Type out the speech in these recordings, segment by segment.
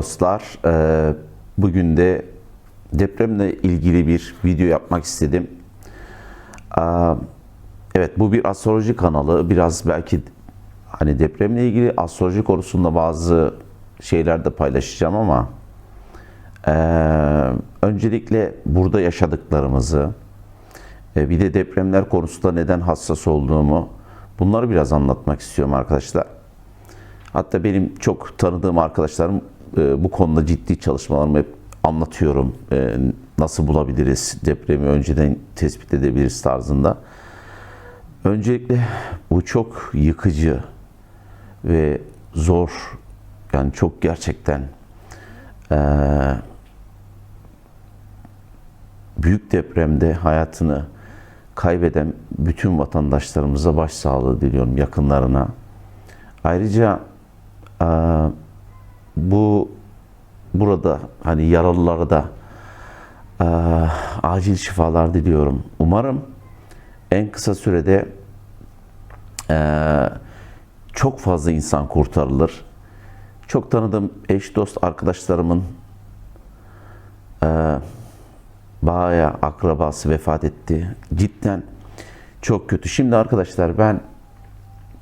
Dostlar. Ee, Bugün de depremle ilgili bir video yapmak istedim. Aa, Evet bu bir astroloji kanalı. Biraz belki hani depremle ilgili astroloji konusunda bazı şeyler de paylaşacağım ama ee, öncelikle burada yaşadıklarımızı e, bir de depremler konusunda neden hassas olduğumu bunları biraz anlatmak istiyorum arkadaşlar. Hatta benim çok tanıdığım arkadaşlarım e, bu konuda ciddi çalışmalarımı hep anlatıyorum. E, nasıl bulabiliriz, depremi önceden tespit edebiliriz tarzında. Öncelikle bu çok yıkıcı ve zor. Yani çok gerçekten e, büyük depremde hayatını kaybeden bütün vatandaşlarımıza başsağlığı diliyorum yakınlarına. Ayrıca e, bu burada hani yaralılara da e, acil şifalar diliyorum. Umarım en kısa sürede e, çok fazla insan kurtarılır. Çok tanıdığım eş dost arkadaşlarımın e, bayağı akrabası vefat etti. Cidden çok kötü. Şimdi arkadaşlar ben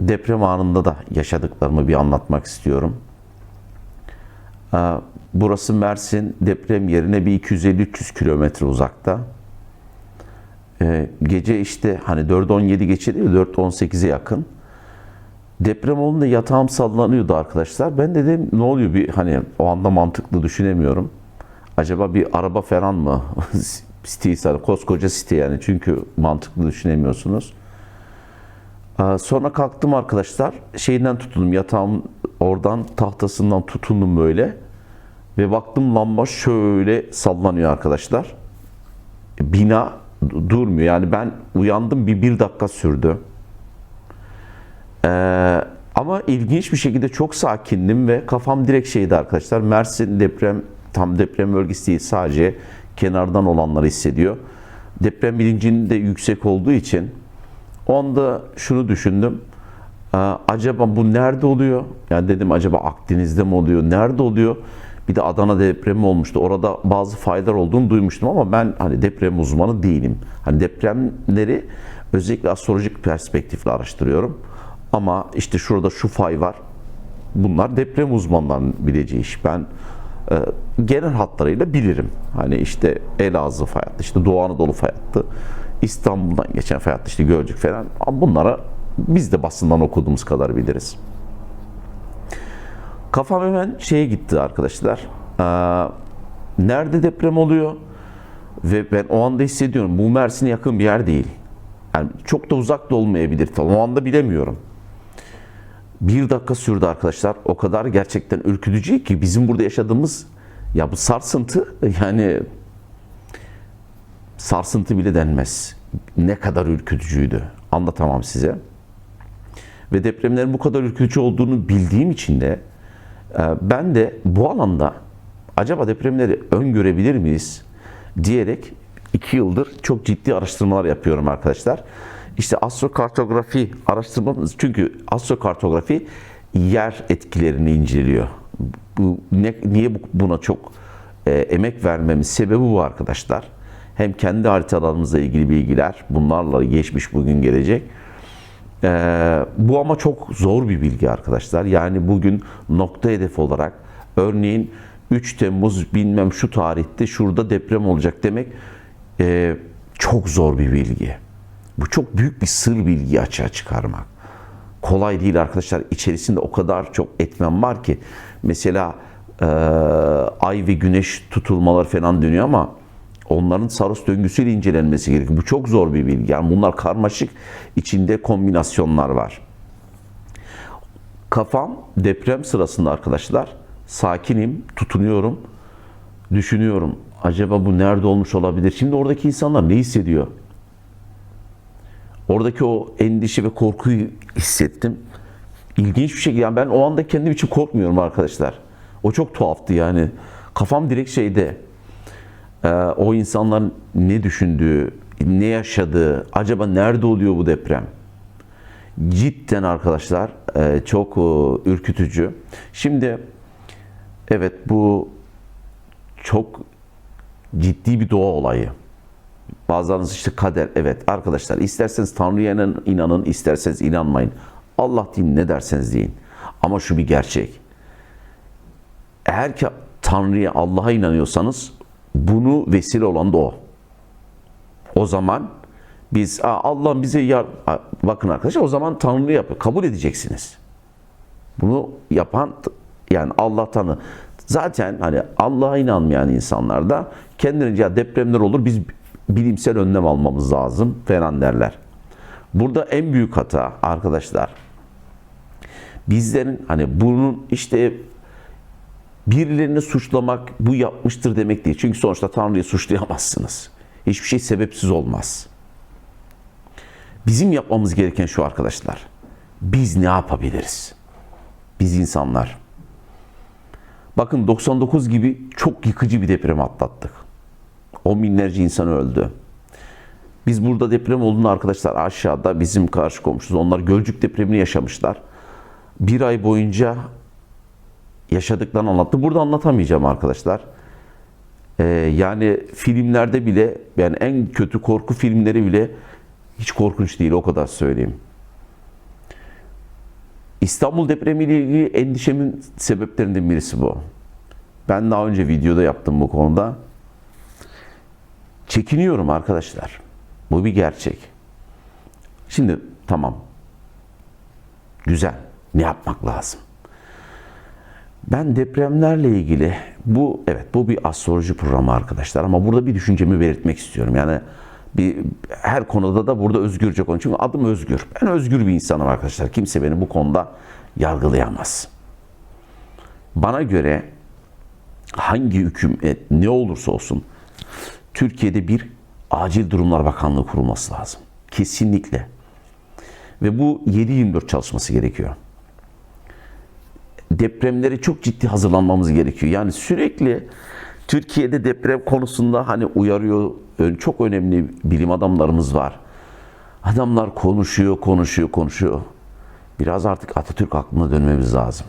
deprem anında da yaşadıklarımı bir anlatmak istiyorum. Burası Mersin deprem yerine bir 250-300 kilometre uzakta. Ee, Gece işte hani 4.17 geçe değil 4.18'e yakın. Deprem olduğunda yatağım sallanıyordu arkadaşlar. Ben dedim ne oluyor bir hani o anda mantıklı düşünemiyorum. Acaba bir araba falan mı? site koskoca site yani çünkü mantıklı düşünemiyorsunuz. Ee, Sonra kalktım arkadaşlar. Şeyinden tutundum. Yatağım oradan tahtasından tutundum böyle. Ve baktım lamba şöyle sallanıyor arkadaşlar. Bina du- durmuyor. Yani ben uyandım bir bir dakika sürdü. Ee, ama ilginç bir şekilde çok sakindim ve kafam direkt şeydi arkadaşlar. Mersin deprem tam deprem bölgesi değil sadece kenardan olanları hissediyor. Deprem bilincinin de yüksek olduğu için o anda şunu düşündüm. Ee, acaba bu nerede oluyor? Yani dedim acaba Akdeniz'de mi oluyor? Nerede oluyor? Bir de Adana depremi olmuştu. Orada bazı faydalar olduğunu duymuştum ama ben hani deprem uzmanı değilim. Hani depremleri özellikle astrolojik perspektifle araştırıyorum. Ama işte şurada şu fay var. Bunlar deprem uzmanlarının bileceği iş. Ben e, genel hatlarıyla bilirim. Hani işte Elazığ fay hattı, işte Doğu Anadolu fay hattı, İstanbul'dan geçen fay hattı, işte Gölcük falan. Bunlara biz de basından okuduğumuz kadar biliriz. Kafam hemen şeye gitti arkadaşlar. Ee, nerede deprem oluyor? Ve ben o anda hissediyorum. Bu Mersin'e yakın bir yer değil. Yani çok da uzak da olmayabilir. Tam o anda bilemiyorum. Bir dakika sürdü arkadaşlar. O kadar gerçekten ürkütücü ki bizim burada yaşadığımız ya bu sarsıntı yani sarsıntı bile denmez. Ne kadar ürkütücüydü. Anlatamam size. Ve depremlerin bu kadar ürkütücü olduğunu bildiğim için de ben de bu alanda acaba depremleri öngörebilir miyiz diyerek iki yıldır çok ciddi araştırmalar yapıyorum arkadaşlar. İşte astrokartografi araştırmamız çünkü astrokartografi yer etkilerini inceliyor. Bu ne, niye bu- buna çok e, emek vermemiz sebebi bu arkadaşlar. Hem kendi haritalarımızla ilgili bilgiler, bunlarla geçmiş bugün gelecek. Ee, bu ama çok zor bir bilgi arkadaşlar. Yani bugün nokta hedef olarak örneğin 3 Temmuz bilmem şu tarihte şurada deprem olacak demek e, çok zor bir bilgi. Bu çok büyük bir sır bilgi açığa çıkarmak. Kolay değil arkadaşlar. İçerisinde o kadar çok etmen var ki. Mesela e, ay ve güneş tutulmalar falan dönüyor ama onların Saros döngüsüyle incelenmesi gerekiyor. Bu çok zor bir bilgi. Yani bunlar karmaşık içinde kombinasyonlar var. Kafam deprem sırasında arkadaşlar sakinim, tutunuyorum, düşünüyorum. Acaba bu nerede olmuş olabilir? Şimdi oradaki insanlar ne hissediyor? Oradaki o endişe ve korkuyu hissettim. İlginç bir şekilde yani ben o anda kendim için korkmuyorum arkadaşlar. O çok tuhaftı yani. Kafam direkt şeyde. Ee, o insanların ne düşündüğü, ne yaşadığı, acaba nerede oluyor bu deprem? Cidden arkadaşlar e, çok e, ürkütücü. Şimdi Evet bu çok ciddi bir doğa olayı. Bazılarınız işte kader. Evet arkadaşlar isterseniz Tanrı'ya inan- inanın, isterseniz inanmayın. Allah deyin ne derseniz deyin. Ama şu bir gerçek. Eğer ki Tanrı'ya, Allah'a inanıyorsanız bunu vesile olan da o. O zaman biz "Aa, Allah bize yar bakın arkadaşlar o zaman Tanrı yapıyor. Kabul edeceksiniz. Bunu yapan yani Allah Tanrı. Zaten hani Allah'a inanmayan insanlar da kendilerince ya depremler olur biz bilimsel önlem almamız lazım falan derler. Burada en büyük hata arkadaşlar bizlerin hani bunun işte birilerini suçlamak bu yapmıştır demek değil. Çünkü sonuçta Tanrı'yı suçlayamazsınız. Hiçbir şey sebepsiz olmaz. Bizim yapmamız gereken şu arkadaşlar. Biz ne yapabiliriz? Biz insanlar. Bakın 99 gibi çok yıkıcı bir deprem atlattık. On binlerce insan öldü. Biz burada deprem olduğunda arkadaşlar aşağıda bizim karşı komşumuz onlar Gölcük depremini yaşamışlar. Bir ay boyunca yaşadıklarını anlattı. Burada anlatamayacağım arkadaşlar. Ee, yani filmlerde bile yani en kötü korku filmleri bile hiç korkunç değil o kadar söyleyeyim. İstanbul depremiyle ilgili endişemin sebeplerinden birisi bu. Ben daha önce videoda yaptım bu konuda. Çekiniyorum arkadaşlar. Bu bir gerçek. Şimdi tamam. Güzel. Ne yapmak lazım? Ben depremlerle ilgili bu evet bu bir astroloji programı arkadaşlar ama burada bir düşüncemi belirtmek istiyorum. Yani bir her konuda da burada özgürce konuşuyorum. Çünkü adım özgür. Ben özgür bir insanım arkadaşlar. Kimse beni bu konuda yargılayamaz. Bana göre hangi hükümet ne olursa olsun Türkiye'de bir acil durumlar bakanlığı kurulması lazım. Kesinlikle. Ve bu 7-24 çalışması gerekiyor depremlere çok ciddi hazırlanmamız gerekiyor. Yani sürekli Türkiye'de deprem konusunda hani uyarıyor çok önemli bilim adamlarımız var. Adamlar konuşuyor, konuşuyor, konuşuyor. Biraz artık Atatürk aklına dönmemiz lazım.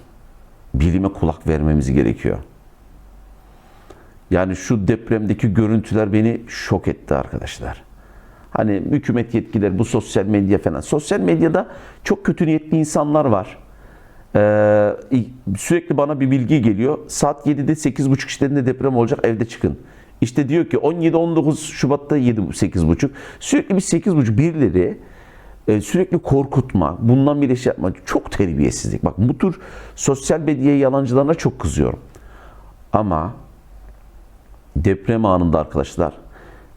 Bilime kulak vermemiz gerekiyor. Yani şu depremdeki görüntüler beni şok etti arkadaşlar. Hani hükümet yetkilileri bu sosyal medya falan. Sosyal medyada çok kötü niyetli insanlar var. Ee, sürekli bana bir bilgi geliyor. Saat 7'de 8.30 işlerinde deprem olacak evde çıkın. İşte diyor ki 17-19 Şubat'ta 7 8.30. Sürekli bir 8.30 birileri e, sürekli korkutma, bundan bir şey yapma. Çok terbiyesizlik. Bak bu tür sosyal medya yalancılarına çok kızıyorum. Ama deprem anında arkadaşlar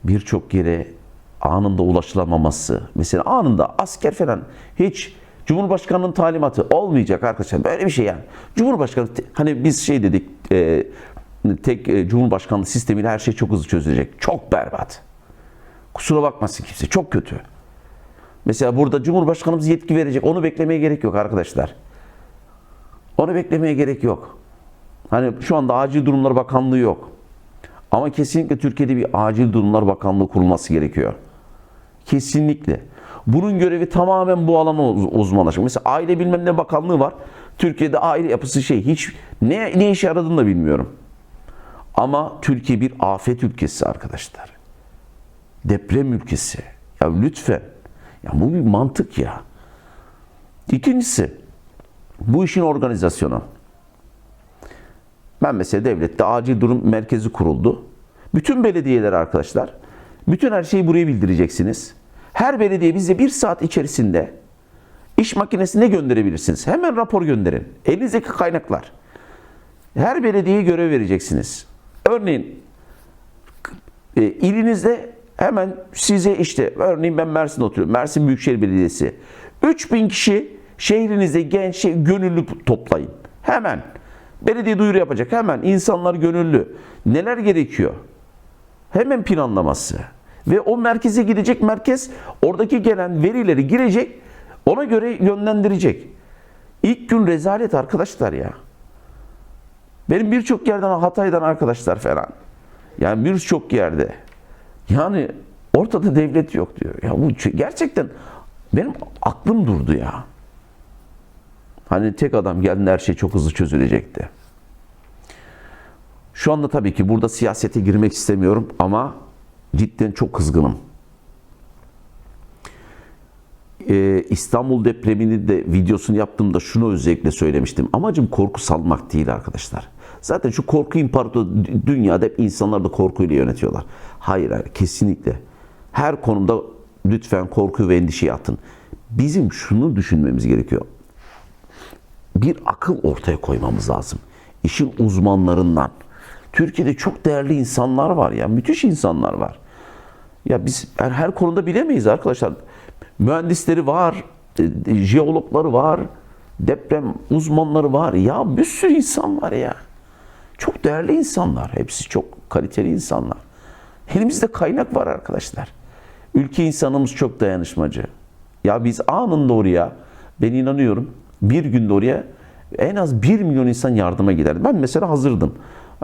birçok yere anında ulaşılamaması, mesela anında asker falan hiç Cumhurbaşkanının talimatı olmayacak arkadaşlar. Böyle bir şey yani. Cumhurbaşkanı hani biz şey dedik e, tek e, Cumhurbaşkanlığı sistemiyle her şey çok hızlı çözülecek. Çok berbat. Kusura bakmasın kimse. Çok kötü. Mesela burada Cumhurbaşkanımız yetki verecek. Onu beklemeye gerek yok arkadaşlar. Onu beklemeye gerek yok. Hani şu anda Acil Durumlar Bakanlığı yok. Ama kesinlikle Türkiye'de bir Acil Durumlar Bakanlığı kurulması gerekiyor. Kesinlikle. Bunun görevi tamamen bu alana uzmanlaşmak. Mesela aile bilmem ne bakanlığı var. Türkiye'de aile yapısı şey hiç ne, ne işe yaradığını da bilmiyorum. Ama Türkiye bir afet ülkesi arkadaşlar. Deprem ülkesi. Ya lütfen. Ya bu bir mantık ya. İkincisi bu işin organizasyonu. Ben mesela devlette acil durum merkezi kuruldu. Bütün belediyeler arkadaşlar, bütün her şeyi buraya bildireceksiniz. Her belediye bize bir saat içerisinde iş makinesine gönderebilirsiniz. Hemen rapor gönderin. Elinizdeki kaynaklar. Her belediyeye görev vereceksiniz. Örneğin e, ilinizde hemen size işte örneğin ben Mersin'de oturuyorum. Mersin Büyükşehir Belediyesi. 3000 kişi şehrinizde genç şey, gönüllü toplayın. Hemen. Belediye duyuru yapacak. Hemen insanlar gönüllü. Neler gerekiyor? Hemen planlaması. Ve o merkeze gidecek merkez oradaki gelen verileri girecek. Ona göre yönlendirecek. İlk gün rezalet arkadaşlar ya. Benim birçok yerden Hatay'dan arkadaşlar falan. Yani birçok yerde. Yani ortada devlet yok diyor. Ya bu gerçekten benim aklım durdu ya. Hani tek adam geldi her şey çok hızlı çözülecekti. Şu anda tabii ki burada siyasete girmek istemiyorum ama cidden çok kızgınım. Ee, İstanbul depremini de videosunu yaptığımda şunu özellikle söylemiştim. Amacım korku salmak değil arkadaşlar. Zaten şu korku imparator dünyada hep insanlar da korkuyla yönetiyorlar. Hayır, hayır kesinlikle. Her konumda lütfen korku ve endişeyi atın. Bizim şunu düşünmemiz gerekiyor. Bir akıl ortaya koymamız lazım. İşin uzmanlarından. Türkiye'de çok değerli insanlar var ya. Müthiş insanlar var. Ya biz her, her konuda bilemeyiz arkadaşlar. Mühendisleri var, e, jeologları var, deprem uzmanları var. Ya bir sürü insan var ya. Çok değerli insanlar. Hepsi çok kaliteli insanlar. Elimizde kaynak var arkadaşlar. Ülke insanımız çok dayanışmacı. Ya biz anında oraya, ben inanıyorum, bir günde oraya en az 1 milyon insan yardıma giderdi. Ben mesela hazırdım.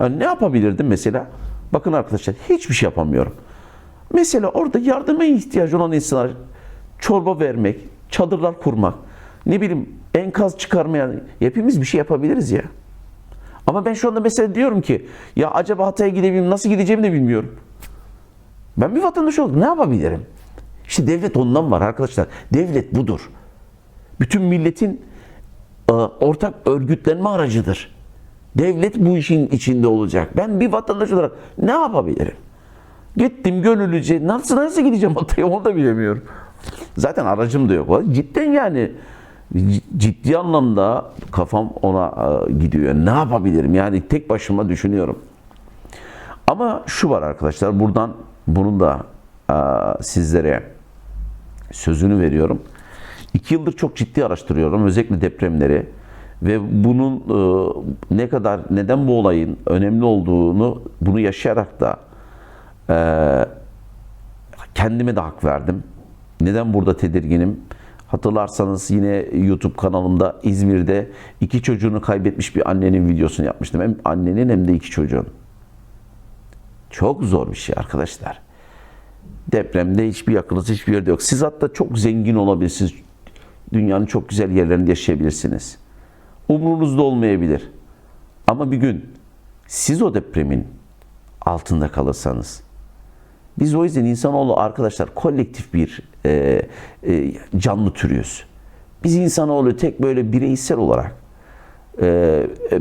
Yani ne yapabilirdim mesela? Bakın arkadaşlar hiçbir şey yapamıyorum. Mesela orada yardıma ihtiyacı olan insanlara çorba vermek, çadırlar kurmak, ne bileyim enkaz çıkarmaya hepimiz bir şey yapabiliriz ya. Ama ben şu anda mesela diyorum ki ya acaba Hatay'a gidebilirim nasıl gideceğimi de bilmiyorum. Ben bir vatandaş oldum ne yapabilirim? İşte devlet ondan var arkadaşlar. Devlet budur. Bütün milletin e, ortak örgütlenme aracıdır. Devlet bu işin içinde olacak. Ben bir vatandaş olarak ne yapabilirim? Gittim gönüllüce. Nasıl nasıl gideceğim Hatay'a onu da bilemiyorum. Zaten aracım da yok. Cidden yani ciddi anlamda kafam ona e, gidiyor. Ne yapabilirim? Yani tek başıma düşünüyorum. Ama şu var arkadaşlar. Buradan bunun da e, sizlere sözünü veriyorum. İki yıldır çok ciddi araştırıyorum. Özellikle depremleri ve bunun e, ne kadar neden bu olayın önemli olduğunu bunu yaşayarak da e, kendime de hak verdim. Neden burada tedirginim? Hatırlarsanız yine YouTube kanalımda İzmir'de iki çocuğunu kaybetmiş bir annenin videosunu yapmıştım. Hem annenin hem de iki çocuğun. Çok zor bir şey arkadaşlar. Depremde hiçbir yakınız hiçbir yerde yok. Siz hatta çok zengin olabilirsiniz. Dünyanın çok güzel yerlerinde yaşayabilirsiniz. Umurunuzda olmayabilir. Ama bir gün siz o depremin altında kalırsanız biz o yüzden insanoğlu arkadaşlar kolektif bir e, e, canlı türüyüz. Biz insanoğlu tek böyle bireysel olarak e, e,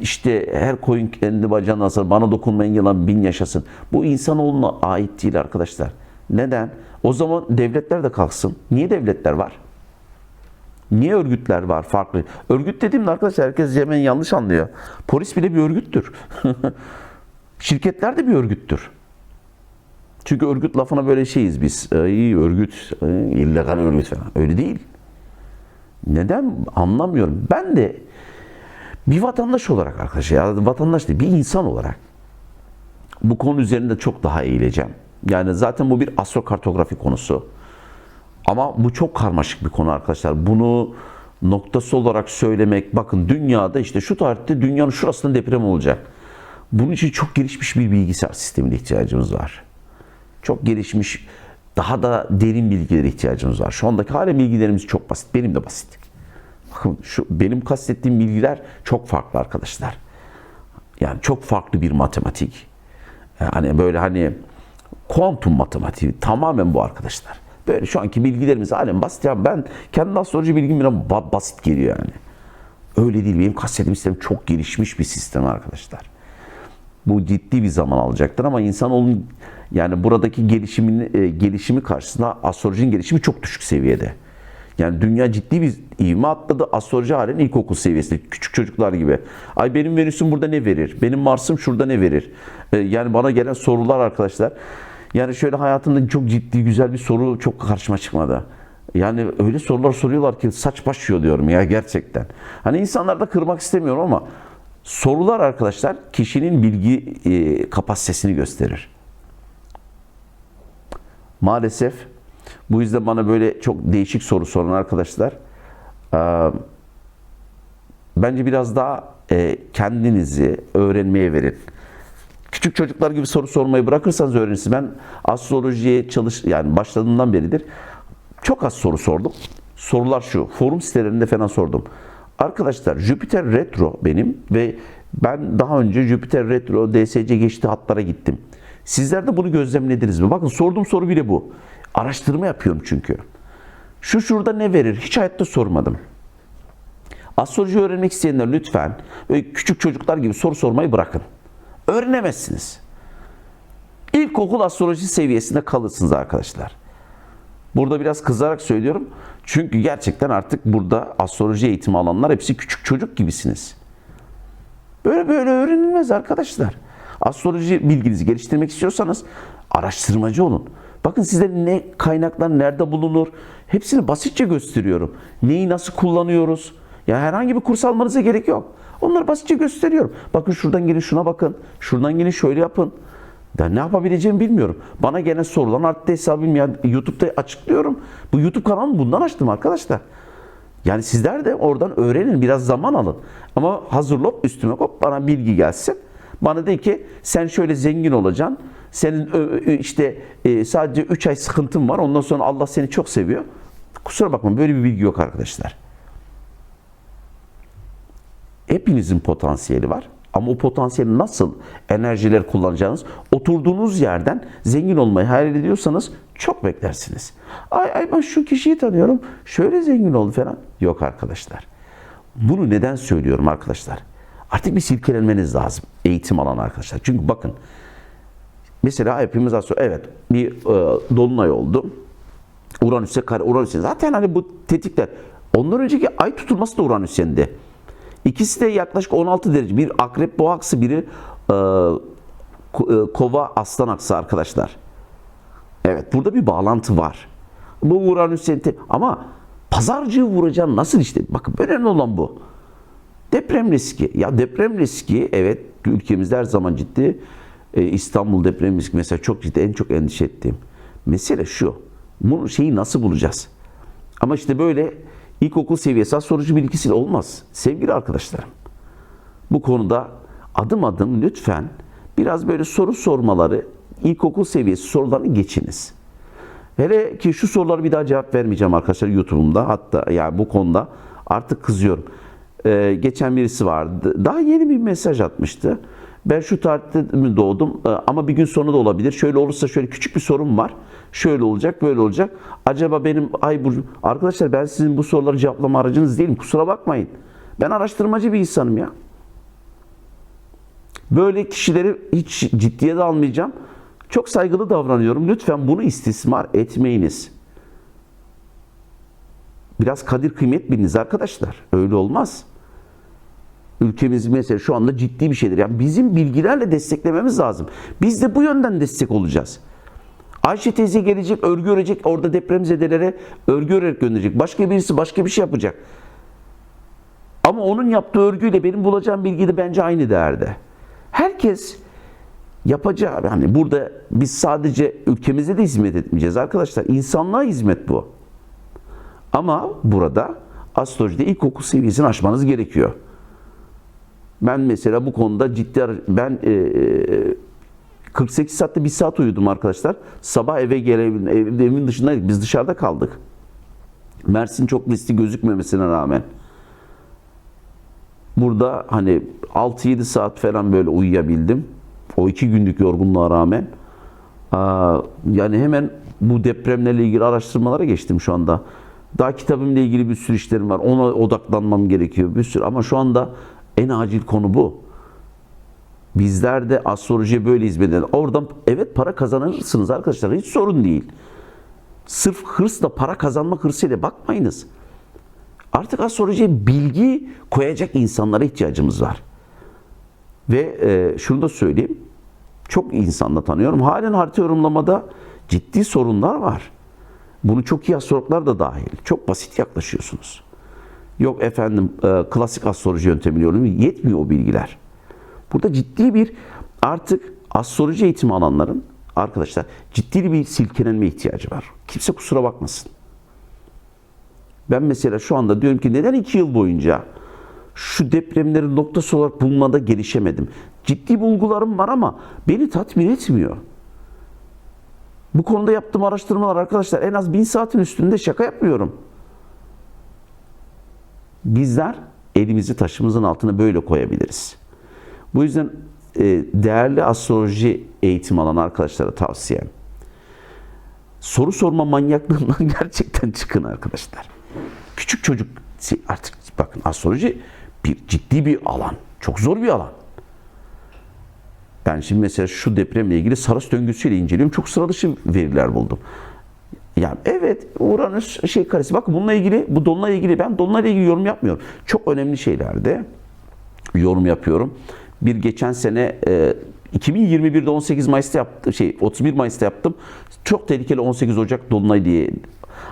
işte her koyun kendi bacağına asar, bana dokunmayın yılan bin yaşasın. Bu insanoğluna ait değil arkadaşlar. Neden? O zaman devletler de kalksın. Niye devletler var? Niye örgütler var farklı? Örgüt dediğimde arkadaşlar herkes hemen yanlış anlıyor. Polis bile bir örgüttür. Şirketler de bir örgüttür. Çünkü örgüt lafına böyle şeyiz biz. İyi örgüt, e, illegal örgüt falan. Öyle değil. Neden anlamıyorum. Ben de bir vatandaş olarak arkadaşlar, ya vatandaş değil, bir insan olarak bu konu üzerinde çok daha eğileceğim. Yani zaten bu bir astrokartografi konusu. Ama bu çok karmaşık bir konu arkadaşlar. Bunu noktası olarak söylemek, bakın dünyada işte şu tarihte dünyanın şurasında deprem olacak. Bunun için çok gelişmiş bir bilgisayar sistemine ihtiyacımız var. Çok gelişmiş, daha da derin bilgilere ihtiyacımız var. Şu andaki hala bilgilerimiz çok basit. Benim de basit. Bakın şu benim kastettiğim bilgiler çok farklı arkadaşlar. Yani çok farklı bir matematik. Yani böyle hani kuantum matematiği tamamen bu arkadaşlar. Böyle şu anki bilgilerimiz halen basit. Ya ben kendi astroloji bilgim bile ba- basit geliyor yani. Öyle değil. Benim kastettiğim sistem çok gelişmiş bir sistem arkadaşlar. Bu ciddi bir zaman alacaktır ama insanoğlunun yani buradaki gelişimin e, gelişimi karşısında astrolojinin gelişimi çok düşük seviyede. Yani dünya ciddi bir ivme atladı. Astroloji halen ilkokul seviyesinde. Küçük çocuklar gibi. Ay benim Venüs'üm burada ne verir? Benim Mars'ım şurada ne verir? E, yani bana gelen sorular arkadaşlar. Yani şöyle hayatımda çok ciddi güzel bir soru çok karşıma çıkmadı. Yani öyle sorular soruyorlar ki saç baş yiyor diyorum ya gerçekten. Hani insanlar da kırmak istemiyorum ama sorular arkadaşlar kişinin bilgi e, kapasitesini gösterir. Maalesef bu yüzden bana böyle çok değişik soru soran arkadaşlar bence biraz daha kendinizi öğrenmeye verin. Küçük çocuklar gibi soru sormayı bırakırsanız öğrenirsiniz. Ben astrolojiye çalış yani başladığımdan beridir çok az soru sordum. Sorular şu. Forum sitelerinde falan sordum. Arkadaşlar Jüpiter retro benim ve Ben daha önce Jüpiter Retro, DSC geçti hatlara gittim. Sizler de bunu gözlemlediniz mi? Bakın sorduğum soru bile bu. Araştırma yapıyorum çünkü. Şu şurada ne verir? Hiç hayatta sormadım. Astroloji öğrenmek isteyenler lütfen küçük çocuklar gibi soru sormayı bırakın. Öğrenemezsiniz. İlkokul astroloji seviyesinde kalırsınız arkadaşlar. Burada biraz kızarak söylüyorum. Çünkü gerçekten artık burada astroloji eğitimi alanlar hepsi küçük çocuk gibisiniz. Böyle böyle öğrenilmez arkadaşlar. Astroloji bilginizi geliştirmek istiyorsanız araştırmacı olun. Bakın size ne kaynaklar nerede bulunur hepsini basitçe gösteriyorum. Neyi nasıl kullanıyoruz? Ya herhangi bir kurs almanıza gerek yok. Onları basitçe gösteriyorum. Bakın şuradan gelin şuna bakın. Şuradan gelin şöyle yapın. Ben ne yapabileceğimi bilmiyorum. Bana gene sorulan arttı hesabım ya YouTube'da açıklıyorum. Bu YouTube kanalımı bundan açtım arkadaşlar. Yani sizler de oradan öğrenin, biraz zaman alın. Ama hazır hop üstüme hop bana bilgi gelsin. Bana de ki sen şöyle zengin olacaksın. Senin işte e, sadece 3 ay sıkıntın var. Ondan sonra Allah seni çok seviyor. Kusura bakma böyle bir bilgi yok arkadaşlar. Hepinizin potansiyeli var. Ama o potansiyeli nasıl enerjiler kullanacağınız, oturduğunuz yerden zengin olmayı hayal ediyorsanız çok beklersiniz. Ay ay ben şu kişiyi tanıyorum, şöyle zengin oldu falan. Yok arkadaşlar. Bunu neden söylüyorum arkadaşlar? Artık bir silkelenmeniz lazım eğitim alan arkadaşlar. Çünkü bakın mesela hepimiz sonra evet bir e, dolunay oldu. Uranüs'e kare Uranüs'e zaten hani bu tetikler. Ondan önceki ay tutulması da Uranüs'endi. İkisi de yaklaşık 16 derece. Bir akrep boğa aksı, biri e, e, kova aslan aksı arkadaşlar. Evet burada bir bağlantı var. Bu Uranüs'ün te- ama pazarcığı vuracağın nasıl işte? Bakın önemli olan bu. Deprem riski. Ya deprem riski evet ülkemizde her zaman ciddi. Ee, İstanbul deprem riski mesela çok ciddi en çok endişe ettiğim. Mesele şu. Bunu şeyi nasıl bulacağız? Ama işte böyle ilkokul seviyesi sorucu bilgisiyle olmaz. Sevgili arkadaşlarım. Bu konuda adım adım lütfen biraz böyle soru sormaları, ilkokul seviyesi sorularını geçiniz. Hele ki şu soruları bir daha cevap vermeyeceğim arkadaşlar YouTube'umda. Hatta yani bu konuda artık kızıyorum. Ee, geçen birisi vardı. Daha yeni bir mesaj atmıştı. Ben şu tarihte mi doğdum Ee, ama bir gün sonra da olabilir. Şöyle olursa şöyle küçük bir sorun var. Şöyle olacak, böyle olacak. Acaba benim ay burcu... Arkadaşlar ben sizin bu soruları cevaplama aracınız değilim. Kusura bakmayın. Ben araştırmacı bir insanım ya. Böyle kişileri hiç ciddiye de almayacağım. Çok saygılı davranıyorum. Lütfen bunu istismar etmeyiniz. Biraz kadir kıymet biliniz arkadaşlar. Öyle olmaz. Ülkemiz mesela şu anda ciddi bir şeydir. Yani bizim bilgilerle desteklememiz lazım. Biz de bu yönden destek olacağız. Ayşe teyze gelecek, örgü örecek, orada depremzedelere örgü örerek gönderecek. Başka birisi başka bir şey yapacak. Ama onun yaptığı örgüyle benim bulacağım bilgi de bence aynı değerde. Herkes yapacağı yani burada biz sadece ülkemize de hizmet etmeyeceğiz arkadaşlar. İnsanlığa hizmet bu. Ama burada astrolojide ilkokul seviyesini aşmanız gerekiyor. Ben mesela bu konuda ciddi ben e, 48 saatte bir saat uyudum arkadaşlar. Sabah eve gelebildim. Evde, evin dışındaydık. Biz dışarıda kaldık. Mersin çok riskli gözükmemesine rağmen. Burada hani 6-7 saat falan böyle uyuyabildim. O iki günlük yorgunluğa rağmen. Yani hemen bu depremlerle ilgili araştırmalara geçtim şu anda. Daha kitabımla ilgili bir sürü işlerim var. Ona odaklanmam gerekiyor bir sürü. Ama şu anda en acil konu bu. Bizler de astrolojiye böyle hizmet edelim. Oradan evet para kazanırsınız arkadaşlar. Hiç sorun değil. Sırf hırsla para kazanmak hırsıyla bakmayınız. Artık astrolojiye bilgi koyacak insanlara ihtiyacımız var. Ve e, şunu da söyleyeyim. Çok insanla tanıyorum. Halen harita yorumlamada ciddi sorunlar var. Bunu çok iyi astrologlar da dahil. Çok basit yaklaşıyorsunuz. Yok efendim e, klasik astroloji yöntemiyle yorum yetmiyor o bilgiler. Burada ciddi bir artık astroloji eğitimi alanların arkadaşlar ciddi bir silkelenme ihtiyacı var. Kimse kusura bakmasın. Ben mesela şu anda diyorum ki neden iki yıl boyunca şu depremlerin noktası olarak bulmada gelişemedim. Ciddi bulgularım var ama beni tatmin etmiyor. Bu konuda yaptığım araştırmalar arkadaşlar en az bin saatin üstünde şaka yapmıyorum. Bizler elimizi taşımızın altına böyle koyabiliriz. Bu yüzden e, değerli astroloji eğitim alan arkadaşlara tavsiyem. Soru sorma manyaklığından gerçekten çıkın arkadaşlar. Küçük çocuk artık bakın astroloji bir ciddi bir alan. Çok zor bir alan. Ben şimdi mesela şu depremle ilgili Saras döngüsüyle inceliyorum. Çok sıra dışı veriler buldum. Yani evet Uranüs şey karesi. Bakın bununla ilgili, bu Dolunay'la ilgili ben Dolunay'la ilgili yorum yapmıyorum. Çok önemli şeylerde yorum yapıyorum. Bir geçen sene e, 2021'de 18 Mayıs'ta yaptım, şey 31 Mayıs'ta yaptım. Çok tehlikeli 18 Ocak Dolunay diye.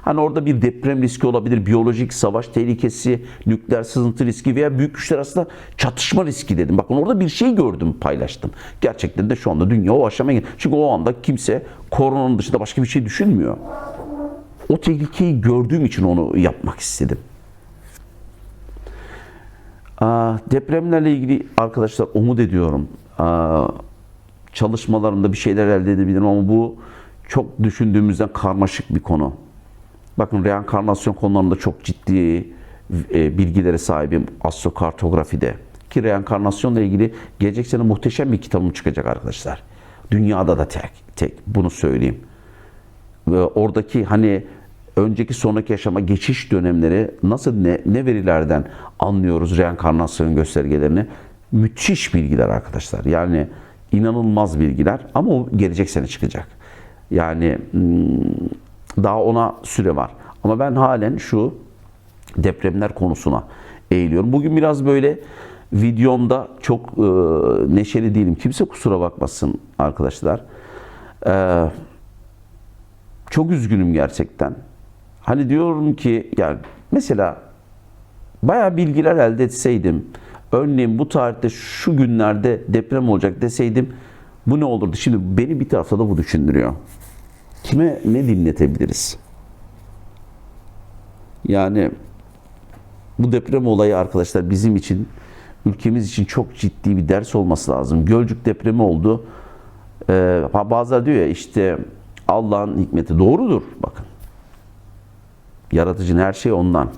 Hani orada bir deprem riski olabilir, biyolojik savaş tehlikesi, nükleer sızıntı riski veya büyük güçler arasında çatışma riski dedim. Bakın orada bir şey gördüm, paylaştım. Gerçekten de şu anda dünya o aşamaya geldi. Çünkü o anda kimse koronanın dışında başka bir şey düşünmüyor. O tehlikeyi gördüğüm için onu yapmak istedim. Depremlerle ilgili arkadaşlar umut ediyorum. Çalışmalarımda bir şeyler elde edebilirim ama bu çok düşündüğümüzden karmaşık bir konu. Bakın reenkarnasyon konularında çok ciddi e, bilgilere sahibim astrokartografide. Ki reenkarnasyonla ilgili gelecek sene muhteşem bir kitabım çıkacak arkadaşlar. Dünyada da tek, tek bunu söyleyeyim. Ve oradaki hani önceki sonraki yaşama geçiş dönemleri nasıl ne, ne verilerden anlıyoruz reenkarnasyon göstergelerini? Müthiş bilgiler arkadaşlar. Yani inanılmaz bilgiler ama o gelecek sene çıkacak. Yani hmm, daha ona süre var. Ama ben halen şu depremler konusuna eğiliyorum. Bugün biraz böyle videomda çok e, neşeli değilim. Kimse kusura bakmasın arkadaşlar. E, çok üzgünüm gerçekten. Hani diyorum ki yani mesela bayağı bilgiler elde etseydim, örneğin bu tarihte şu günlerde deprem olacak deseydim bu ne olurdu? Şimdi beni bir tarafta da bu düşündürüyor. Kime ne dinletebiliriz? Yani bu deprem olayı arkadaşlar bizim için, ülkemiz için çok ciddi bir ders olması lazım. Gölcük depremi oldu. Ee, bazıları diyor ya işte Allah'ın hikmeti doğrudur. Bakın. Yaratıcının her şey ondan.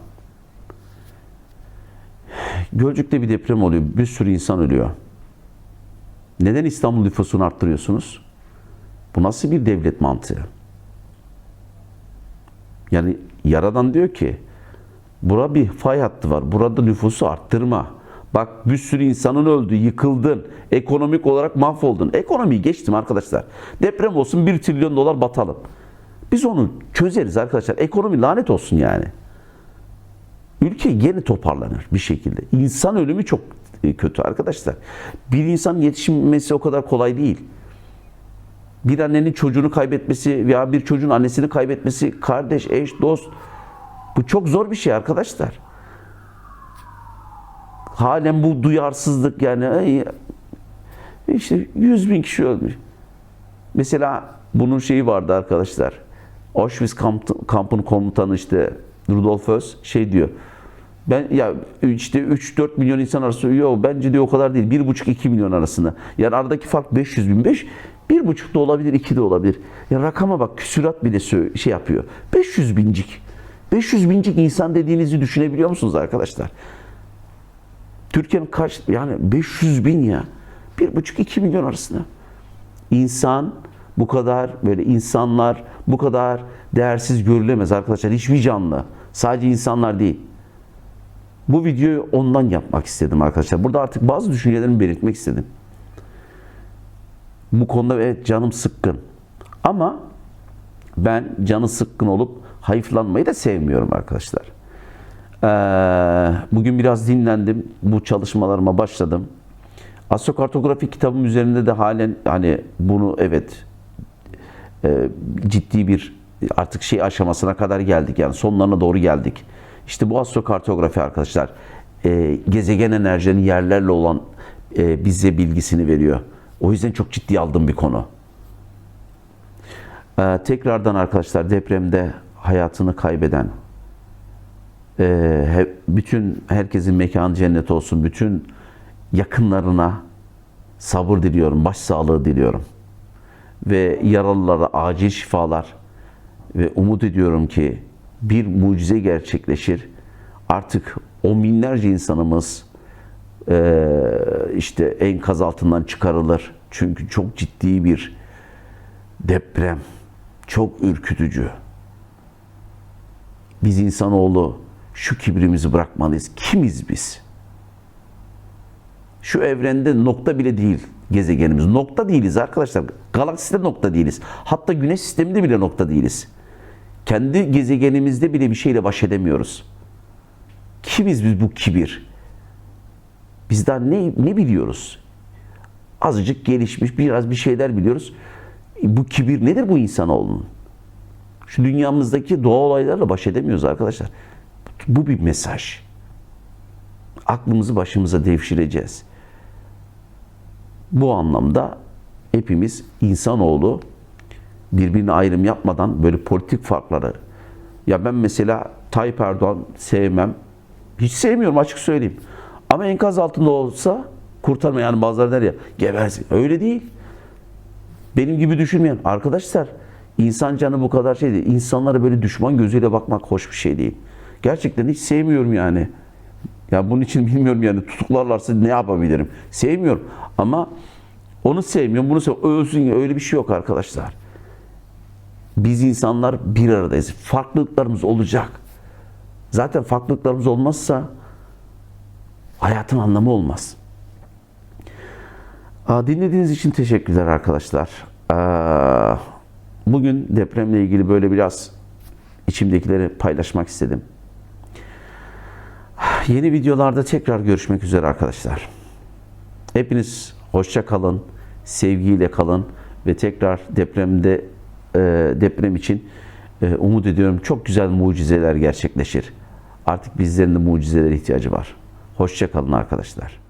Gölcük'te bir deprem oluyor. Bir sürü insan ölüyor. Neden İstanbul nüfusunu arttırıyorsunuz? Bu nasıl bir devlet mantığı? Yani Yaradan diyor ki bura bir fay hattı var. Burada nüfusu arttırma. Bak bir sürü insanın öldü, yıkıldın. Ekonomik olarak mahvoldun. Ekonomiyi geçtim arkadaşlar. Deprem olsun 1 trilyon dolar batalım. Biz onu çözeriz arkadaşlar. Ekonomi lanet olsun yani. Ülke yeni toparlanır bir şekilde. İnsan ölümü çok e, kötü arkadaşlar. Bir insanın yetişmesi o kadar kolay değil. Bir annenin çocuğunu kaybetmesi veya bir çocuğun annesini kaybetmesi, kardeş, eş, dost bu çok zor bir şey arkadaşlar. Halen bu duyarsızlık yani işte 100 bin kişi ölmüş. Mesela bunun şeyi vardı arkadaşlar. Auschwitz kamp, kampın komutanı işte Rudolf Höss şey diyor. Ben ya işte 3-4 milyon insan arası yok bence diyor o kadar değil. 1,5-2 milyon arasında. Yani aradaki fark 500 bin 5. Bir buçuk da olabilir, iki de olabilir. Ya rakama bak küsurat bile şey yapıyor. 500 bincik. 500 bincik insan dediğinizi düşünebiliyor musunuz arkadaşlar? Türkiye'nin kaç yani 500 bin ya. Bir buçuk iki milyon arasında. İnsan bu kadar böyle insanlar bu kadar değersiz görülemez arkadaşlar. Hiçbir canlı. Sadece insanlar değil. Bu videoyu ondan yapmak istedim arkadaşlar. Burada artık bazı düşüncelerimi belirtmek istedim. Bu konuda evet canım sıkkın. Ama ben canı sıkkın olup hayıflanmayı da sevmiyorum arkadaşlar. Ee, bugün biraz dinlendim. Bu çalışmalarıma başladım. Astrokartografi kitabım üzerinde de halen hani bunu evet ciddi bir artık şey aşamasına kadar geldik. Yani sonlarına doğru geldik. İşte bu astrokartografi arkadaşlar e, gezegen enerjilerinin yerlerle olan e, bize bilgisini veriyor. O yüzden çok ciddi aldığım bir konu. Ee, tekrardan arkadaşlar depremde hayatını kaybeden, e, bütün herkesin mekanı cennet olsun, bütün yakınlarına sabır diliyorum, başsağlığı diliyorum. Ve yaralılara acil şifalar ve umut ediyorum ki bir mucize gerçekleşir. Artık o binlerce insanımız e, işte enkaz altından çıkarılır. Çünkü çok ciddi bir deprem. Çok ürkütücü. Biz insanoğlu şu kibrimizi bırakmalıyız. Kimiz biz? Şu evrende nokta bile değil gezegenimiz. Nokta değiliz arkadaşlar. Galakside nokta değiliz. Hatta güneş sisteminde bile nokta değiliz. Kendi gezegenimizde bile bir şeyle baş edemiyoruz. Kimiz biz bu kibir? Biz daha ne, ne biliyoruz? Azıcık gelişmiş biraz bir şeyler biliyoruz. E, Bu kibir nedir bu insanoğlunun? Şu dünyamızdaki doğa olaylarla baş edemiyoruz arkadaşlar. Bu bir mesaj. Aklımızı başımıza devşireceğiz. Bu anlamda hepimiz insanoğlu birbirine ayrım yapmadan böyle politik farkları ya ben mesela Tayyip Erdoğan sevmem. Hiç sevmiyorum açık söyleyeyim. Ama enkaz altında olsa kurtarma yani bazıları der ya gebersin. Öyle değil. Benim gibi düşünmeyen arkadaşlar insan canı bu kadar şey değil. İnsanlara böyle düşman gözüyle bakmak hoş bir şey değil. Gerçekten hiç sevmiyorum yani. Ya bunun için bilmiyorum yani tutuklarlarsa ne yapabilirim? Sevmiyorum ama onu sevmiyorum, bunu seviyorum. Ölsün öyle bir şey yok arkadaşlar. Biz insanlar bir aradayız. Farklılıklarımız olacak. Zaten farklılıklarımız olmazsa hayatın anlamı olmaz. Dinlediğiniz için teşekkürler arkadaşlar. Bugün depremle ilgili böyle biraz içimdekileri paylaşmak istedim. Yeni videolarda tekrar görüşmek üzere arkadaşlar. Hepiniz hoşça kalın, sevgiyle kalın ve tekrar depremde e, deprem için e, umut ediyorum çok güzel mucizeler gerçekleşir. Artık bizlerin de mucizelere ihtiyacı var. Hoşça kalın arkadaşlar.